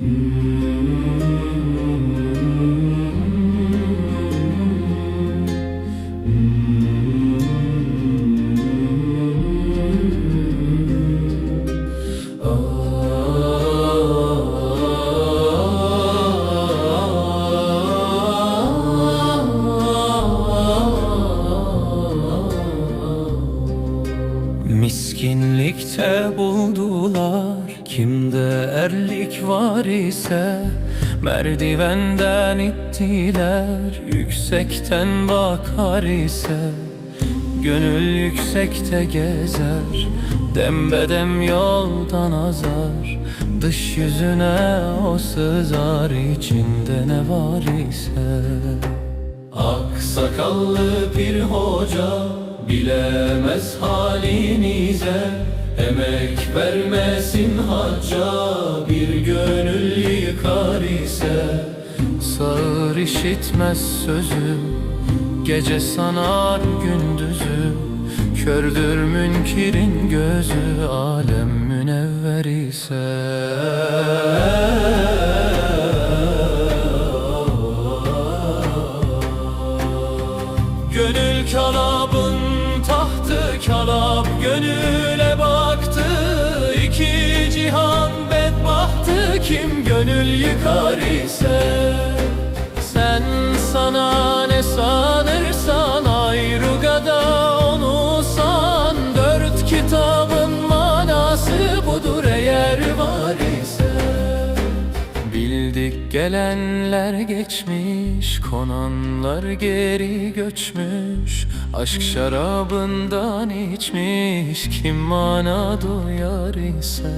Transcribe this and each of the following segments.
Mm-hmm. Miskinlikte buldular. Kimde erlik var ise Merdivenden ittiler. Yüksekten bakar ise Gönül yüksekte gezer. Dembedem yoldan azar. Dış yüzüne o sızar. İçinde ne var ise. Aksakallı bir hoca bilemez halinize Emek vermesin hacca bir gönül yıkar ise. Sağır işitmez sözü gece sanar gündüzü. Kördür münkirin gözü alem münevver ise. Gönül kalabın kalap Gönüle baktı iki cihan bedbahtı Kim gönül yıkar ise Sen sana ne sanırsan gelenler geçmiş Konanlar geri göçmüş. Aşk şarabından içmiş Kim mana duyar ise.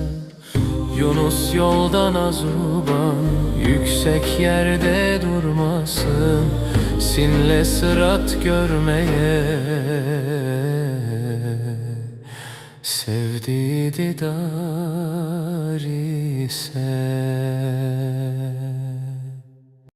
Yunus yoldan azuban Yüksek yerde durmasın. Sinle sırat görmeye. Sevdiği didar ise